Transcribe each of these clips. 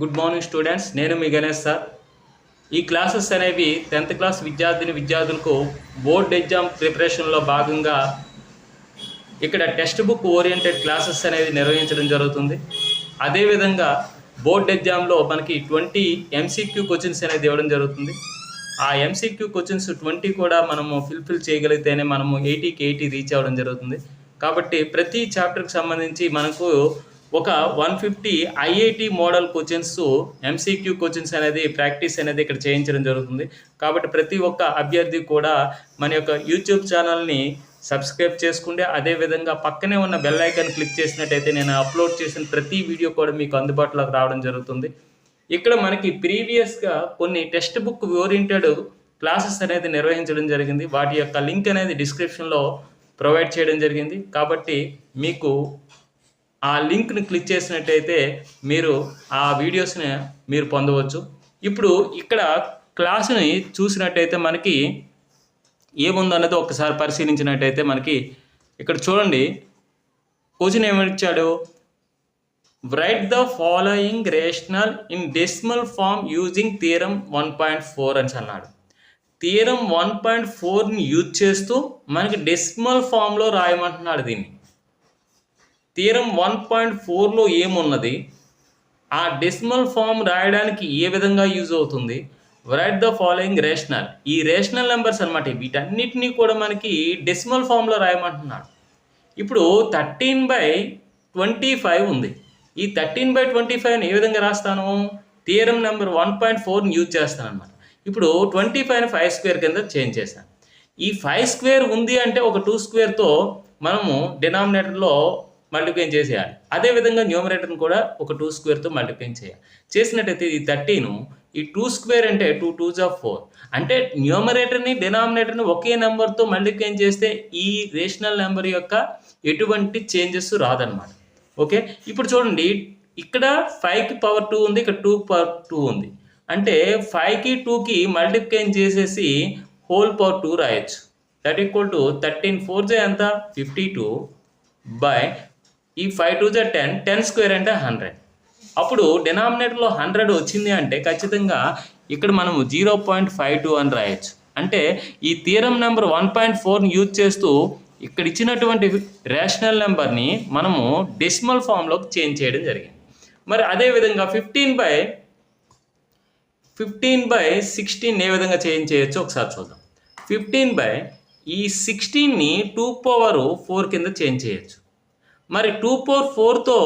Good morning students నేను మీ Ganesh sir. ఈ క్లాసెస్ అనేవి టెన్త్ క్లాస్ విద్యార్థిని విద్యార్థులకు బోర్డ్ ఎగ్జామ్ ప్రిపరేషన్లో భాగంగా ఇక్కడ టెక్స్ట్ బుక్ ఓరియంటెడ్ క్లాసెస్ అనేది నిర్వహించడం జరుగుతుంది. అదేవిధంగా బోర్డ్ ఎగ్జామ్లో మనకి ట్వంటీ ఎంసీక్యూ క్వశ్చన్స్ అనేది ఇవ్వడం జరుగుతుంది. ఆ ఎంసీక్యూ క్వశ్చన్స్ ట్వంటీ కూడా మనము ఫిల్ఫిల్ చేయగలిగితేనే మనము ఎయిటీకి ఎయిటీ రీచ్ అవ్వడం జరుగుతుంది. కాబట్టి ప్రతి చాప్టర్కి సంబంధించి మనకు ఒక one fifty IIT model coachings MCQ coachings అనేది ప్రాక్టీస్ అనేది ఇక్కడ చేయించడం జరుగుతుంది. కాబట్టి ప్రతి ఒక్క అభ్యర్థి కూడా మన యొక్క యూట్యూబ్ ఛానల్ని సబ్స్క్రైబ్ చేసుకుంటే అదేవిధంగా పక్కనే ఉన్న బెల్ ఐకాన్ క్లిక్ చేసినట్టయితే నేను అప్లోడ్ చేసిన ప్రతి వీడియో కూడా మీకు అందుబాటులోకి రావడం జరుగుతుంది. ఇక్కడ మనకి ప్రీవియస్గా కొన్ని టెక్స్ట్ బుక్ ఓరియంటెడ్ క్లాసెస్ అనేది నిర్వహించడం జరిగింది. వాటి యొక్క లింక్ అనేది డిస్క్రిప్షన్లో ప్రొవైడ్ చేయడం జరిగింది. కాబట్టి మీకు ఆ లింక్ని క్లిక్ చేసినట్టయితే మీరు ఆ వీడియోస్ని మీరు పొందవచ్చు. ఇప్పుడు ఇక్కడ క్లాసుని చూసినట్టయితే మనకి ఏముందన్నది ఒకసారి పరిశీలించినట్టయితే మనకి ఇక్కడ చూడండి. Question ఏమిచ్చాడు write the following rational in decimal form using theorem one point four అని అన్నాడు. తీరం వన్ పాయింట్ ఫోర్ని యూజ్ చేస్తూ మనకి డెసిమల్ ఫామ్లో రాయమంటున్నాడు దీన్ని. తీరం వన్ పాయింట్ ఫోర్లో ఏమున్నది? ఆ డెసిమల్ ఫామ్ రాయడానికి ఏ విధంగా యూజ్ అవుతుంది? రైట్ ద ఫాలోయింగ్ రేషనల్ ఈ రేషనల్ నెంబర్స్ అనమాట వీటన్నిటినీ కూడా మనకి డెసిమల్ ఫామ్లో రాయమంటున్నాడు. ఇప్పుడు థర్టీన్ బై ట్వంటీ ఫైవ్ ఉంది. ఈ థర్టీన్ బై ట్వంటీ ఫైవ్ని ఏ విధంగా రాస్తాను? తీరం నెంబర్ వన్ పాయింట్ ఫోర్ని యూజ్ చేస్తాను అనమాట ఇప్పుడు ట్వంటీ ఫైవ్ ఫైవ్ స్క్వేర్ కింద చేంజ్ చేశాను. ఈ ఫైవ్ స్క్వేర్ ఉంది అంటే ఒక టూ స్క్వేర్తో మనము డినామినేటర్లో మల్టిప్లై చేసేయాలి. అదేవిధంగా న్యూమరేటర్ని కూడా ఒక టూ స్క్వేర్తో మల్టిప్లై చేయాలి. చేసినట్టయితే ఈ థర్టీను ఈ టూ స్క్వేర్ అంటే టూ టూ జా ఫోర్ అంటే న్యూమరేటర్ని డినామినేటర్ని ఒకే నెంబర్తో మల్టిప్లై చేస్తే ఈ రేషనల్ నెంబర్ యొక్క ఎటువంటి చేంజెస్ రాదనమాట ఓకే ఇప్పుడు చూడండి ఇక్కడ ఫైవ్కి పవర్ టూ ఉంది ఇక్కడ టూ పవర్ టూ ఉంది. అంటే ఫైవ్కి టూకి మల్టిప్లై చేసేసి హోల్ పవర్ టూ రాయొచ్చు. That equal to thirteen four జే ఎంత? ఫిఫ్టీ టూ బై ఈ ఫైవ్ టూ జా టెన్ టెన్ స్క్వేర్ అంటే హండ్రెడ్ అప్పుడు డినామినేటర్లో హండ్రెడ్ వచ్చింది అంటే ఖచ్చితంగా ఇక్కడ మనము జీరో పాయింట్ ఫైవ్ టూ అని రాయొచ్చు. అంటే ఈ తీరం నెంబర్ వన్ పాయింట్ ఫోర్ని యూజ్ చేస్తూ ఇక్కడ ఇచ్చినటువంటి రేషనల్ నెంబర్ని మనము డెసిమల్ ఫామ్లోకి చేంజ్ చేయడం జరిగింది. మరి అదేవిధంగా fifteen by fifteen by sixteen ఏ విధంగా చేంజ్ చేయొచ్చు ఒకసారి చూద్దాం. ఫిఫ్టీన్ బై ఈ సిక్స్టీన్ని టూ పవర్ ఫోర్ కింద చేంజ్ చేయొచ్చు. మరి టూ పవర్ ఫోర్తో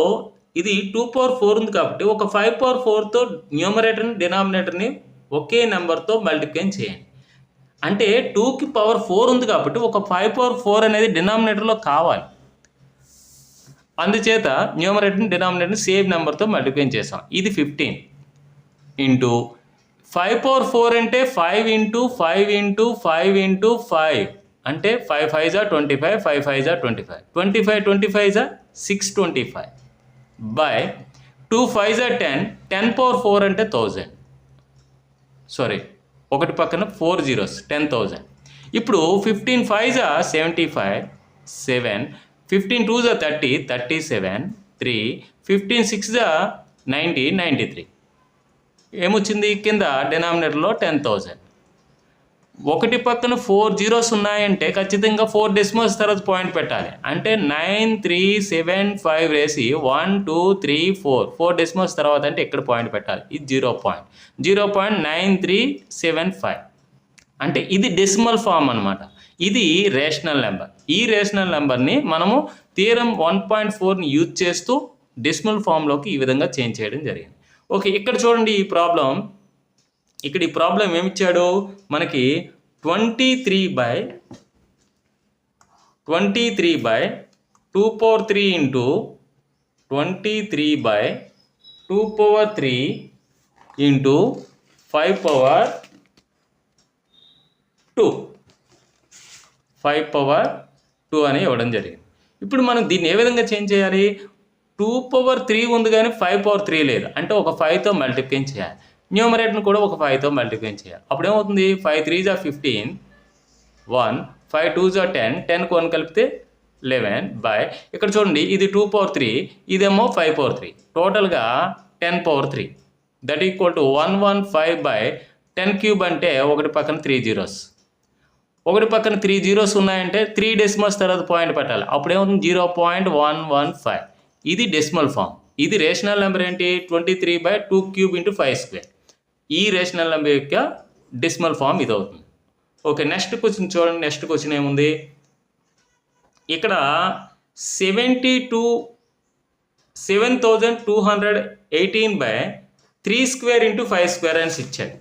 ఇది టూ పవర్ ఫోర్ ఉంది కాబట్టి ఒక ఫైవ్ పవర్ ఫోర్తో న్యూమరేటర్ని డినామినేటర్ని ఒకే నెంబర్తో మల్టిప్లై చేయండి. అంటే టూకి పవర్ ఫోర్ ఉంది కాబట్టి ఒక ఫైవ్ పవర్ ఫోర్ అనేది డినామినేటర్లో కావాలి. అందుచేత న్యూమరేటర్ని డినామినేటర్ని సేమ్ నెంబర్తో మల్టిప్లై చేసాం ఇది fifteen into five power four అంటే five into five into five into five అంటే ఫైవ్ ఫైవ్ జా ట్వంటీ ఫైవ్ ఫైవ్ ఫైవ్ జా twenty five twenty five twenty five జా six twenty five by two five జా ten ten power four అంటే thousand sorry ఒకటి పక్కన four zeros ten thousand ఇప్పుడు fifteen five జా seventy five seven fifteen two జా thirty thirty seven three fifteen six జా ninety ninety three ఏమొచ్చింది? కింద డినామినేటర్లో టెన్ థౌజండ్ ఒకటి పక్కన ఫోర్ జీరోస్ ఉన్నాయంటే ఖచ్చితంగా ఫోర్ డెసిమల్స్ తర్వాత పాయింట్ పెట్టాలి. అంటే నైన్ త్రీ సెవెన్ ఫైవ్ వేసి one two three four. Four decimals తర్వాత అంటే ఇక్కడ పాయింట్ పెట్టాలి? ఇది zero point. Zero point nine three seven five. అంటే ఇది డెసిమల్ ఫామ్ అనమాట ఇది రేషనల్ నెంబర్. ఈ రేషనల్ నెంబర్ని మనము తీరం వన్ పాయింట్ ఫోర్ని యూజ్ చేస్తూ డెసిమల్ ఫామ్లోకి ఈ విధంగా చేంజ్ చేయడం జరిగింది. ఓకే ఇక్కడ చూడండి ఈ ప్రాబ్లం. ఇక్కడ ఈ ప్రాబ్లం ఏమిచ్చాడు? మనకి twenty three by twenty three by two power three into twenty three by two power three into five power two. Five power two అని ఇవ్వడం జరిగింది. ఇప్పుడు మనం దీన్ని ఏ విధంగా చేంజ్ చేయాలి? టూ పవర్ త్రీ ఉంది కానీ ఫైవ్ పవర్ త్రీ లేదు. అంటే ఒక ఫైవ్తో మల్టిప్లై చేయాలి. న్యూమరేట్ను కూడా ఒక ఫైవ్తో మల్టిప్లై చేయాలి. అప్పుడు ఏమవుతుంది ఫైవ్ త్రీ జా ఫిఫ్టీన్ వన్ ఫైవ్ టూ జా టెన్ టెన్కి వన్ కలిపితే లెవెన్ బై ఇక్కడ చూడండి ఇది టూ పవర్ త్రీ ఇదేమో ఫైవ్ పవర్ త్రీ టోటల్గా ten power three that equal to one one five by ten cube అంటే ఒకటి పక్కన త్రీ జీరోస్ ఒకటి పక్కన త్రీ జీరోస్ ఉన్నాయంటే త్రీ డెసిమల్స్ తర్వాత పాయింట్ పెట్టాలి. అప్పుడేమవుతుంది? Zero point one one five ఇది డెసిమల్ ఫామ్ ఇది రేషనల్ నెంబర్ ఏంటి? Twenty three by two cube into five square ఈ రేషనల్ నెంబర్ యొక్క డిస్మల్ ఫామ్ ఇది అవుతుంది ఓకే నెక్స్ట్ క్వశ్చన్ చూడండి నెక్స్ట్ క్వశ్చన్ ఏముంది? ఇక్కడ seventy two seven thousand two hundred eighteen by three square into five square అని ఇచ్చాడు.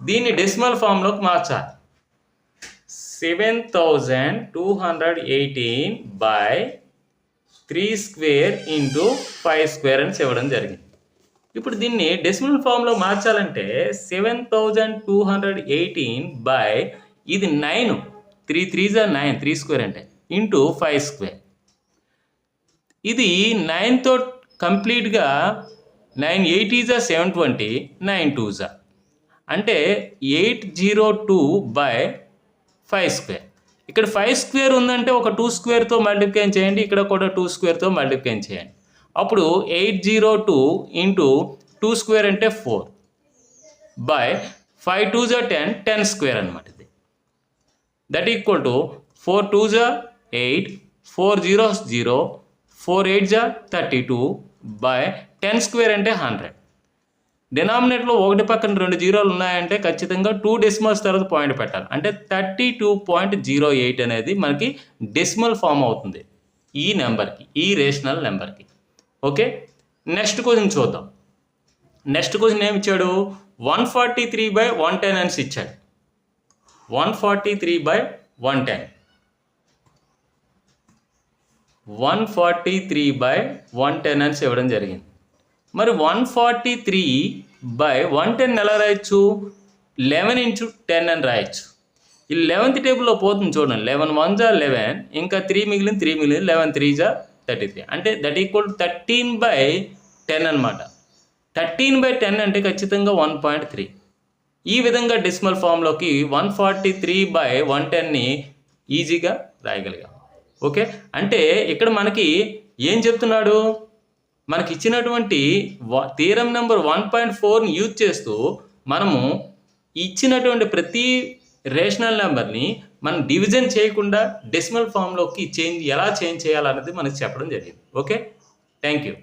దీన్ని డెసిమల్ ఫామ్లోకి మార్చాలి. Seven thousand two hundred eighteen by three square into five square అని ఇవ్వడం జరిగింది. ఇప్పుడు దీన్ని డెసిమల్ ఫామ్లో మార్చాలంటే seven thousand two hundred eighteen by ఇది నైన్ త్రీ త్రీ జా నైన్ త్రీ స్క్వేర్ అంటే. ఇంటూ ఫైవ్ స్క్వేర్ ఇది నైన్తో కంప్లీట్గా నైన్ ఎయిట్ ఈజా సెవెన్ ట్వంటీ నైన్ టూ జా అంటే eight zero two by five square ఇక్కడ ఫైవ్ స్క్వేర్ ఉందంటే ఒక టూ స్క్వేర్తో మల్టిప్లై చేయండి ఇక్కడ కూడా టూ స్క్వేర్తో మల్టిప్లై చేయండి. అప్పుడు eight zero two into two square అంటే ఫోర్ బై ఫైవ్ టూ జా టెన్ టెన్ స్క్వేర్ అనమాట ఇది. That equal to four two జా eight four zero zero four eight జా thirty two by ten square అంటే hundred. డినామినేట్లో ఒకటి పక్కన రెండు జీరోలు ఉన్నాయంటే ఖచ్చితంగా టూ డెసిమల్స్ తర్వాత పాయింట్ పెట్టాలి. అంటే thirty two point zero eight అనేది మనకి డెసిమల్ ఫామ్ అవుతుంది ఈ నెంబర్కి ఈ రేషనల్ నెంబర్కి. ఓకే? నెక్స్ట్ క్వశ్చన్ చూద్దాం. నెక్స్ట్ క్వశ్చన్ ఏమి ఇచ్చాడు? One forty three by one ten అని ఇచ్చాడు. One forty three by one ten. One forty three by one ten అని ఇవ్వడం జరిగింది. మరి one forty three by one ten ఎలా రాయొచ్చు? లెవెన్ ఇంచు టెన్ అని రాయొచ్చు. ఈ లెవెన్త్ టేబుల్లో పోతుంది చూడండి. లెవెన్ వన్ జా లెవెన్ ఇంకా త్రీ మిగిలిన త్రీ మిగిలిన లెవెన్ త్రీ జా థర్టీ త్రీ. అంటే that equal thirteen by ten అనమాట థర్టీన్ బై టెన్ అంటే ఖచ్చితంగా వన్ పాయింట్ త్రీ ఈ విధంగా decimal ఫామ్లోకి one forty three by one టెన్ని ఈజీగా రాయగలిగాం. ఓకే అంటే ఇక్కడ మనకి ఏం చెప్తున్నాడు? మనకి ఇచ్చినటువంటి తీరం నెంబర్ వన్ పాయింట్ ఫోర్ని యూజ్ చేస్తూ మనము ఇచ్చినటువంటి ప్రతి రేషనల్ నెంబర్ని మనం డివిజన్ చేయకుండా డెసిమల్ ఫామ్లోకి చేంజ్ ఎలా చేంజ్ చేయాలన్నది మనకి చెప్పడం జరిగింది. ఓకే? Thank you